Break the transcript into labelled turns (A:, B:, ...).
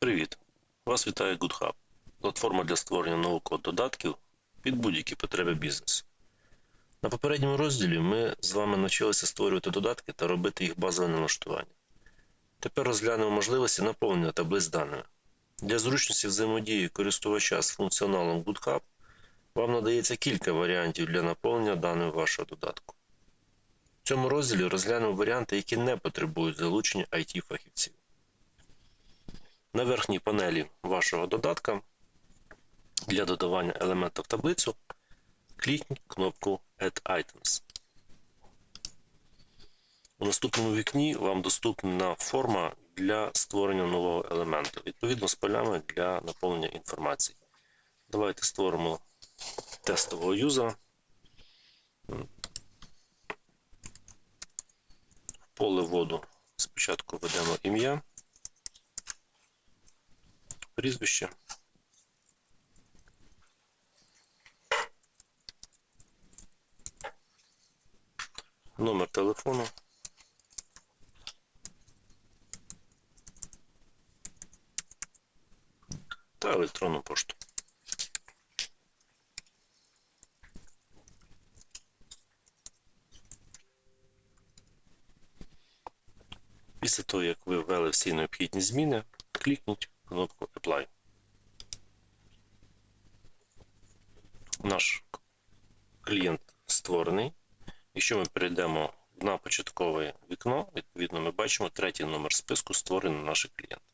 A: Привіт! Вас вітає GoodHub, платформа для створення нового додатків під будь-які потреби бізнесу. На попередньому розділі ми з вами навчилися створювати додатки та робити їх базове налаштування. Тепер розглянемо можливості наповнення таблиць даними. Для зручності взаємодії користувача з функціоналом GoodHub вам надається кілька варіантів для наповнення даних вашого додатку. В цьому розділі розглянемо варіанти, які не потребують залучення IT-фахівців. На верхній панелі вашого додатка для додавання елемента в таблицю клікніть кнопку Add Items. У наступному вікні вам доступна форма для створення нового елементу, відповідно з полями для наповнення інформації. Давайте створимо тестового юзера. В поле вводу спочатку введемо ім'я прізвище. Номер телефону. Та електронну пошту. Після того, як ви ввели всі необхідні зміни, клікніть кнопку Apply. Наш клієнт створений. Якщо ми перейдемо на початкове вікно, відповідно, ми бачимо третій номер списку створений на наш клієнтів.